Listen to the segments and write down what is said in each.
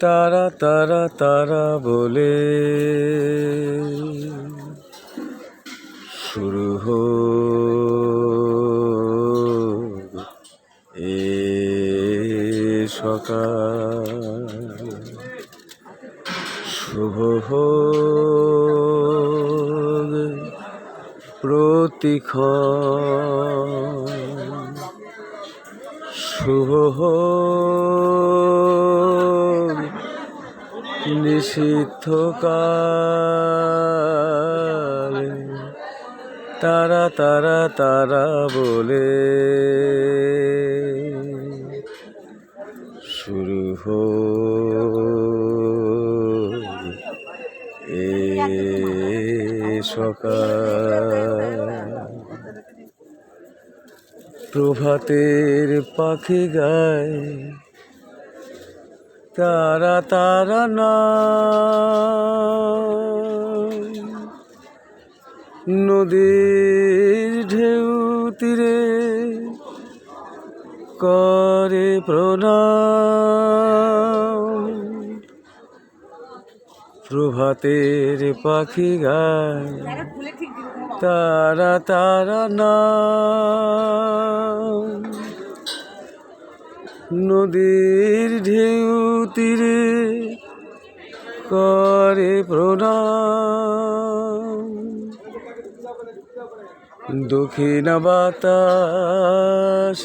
তারা তারা তারা বলে শুরু হো এ সকাল। শুভ হোক প্রতিক্ষণ। শুভ হোক নিষিদ্ধ তারা তারা তারা বলে শুরু হো এ সকাল। প্রভাতের পাখি গায় তারা তারা না নদীর ঢেউ তীরে করে প্রণাম। প্রভাতের পাখি গায়। তারা তারা না নদীর ঢেউ তীরে করে প্রণাম। দক্ষিণ বাতাস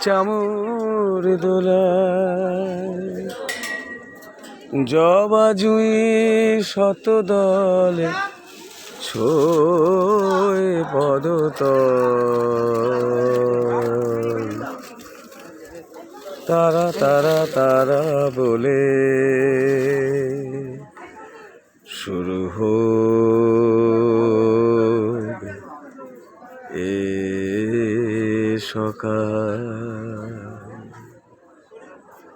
চামর দোলায়। জবা জুই শত দলে ছোয় পদত তারা তারা তারা বলে শুরু হো এ সকাল।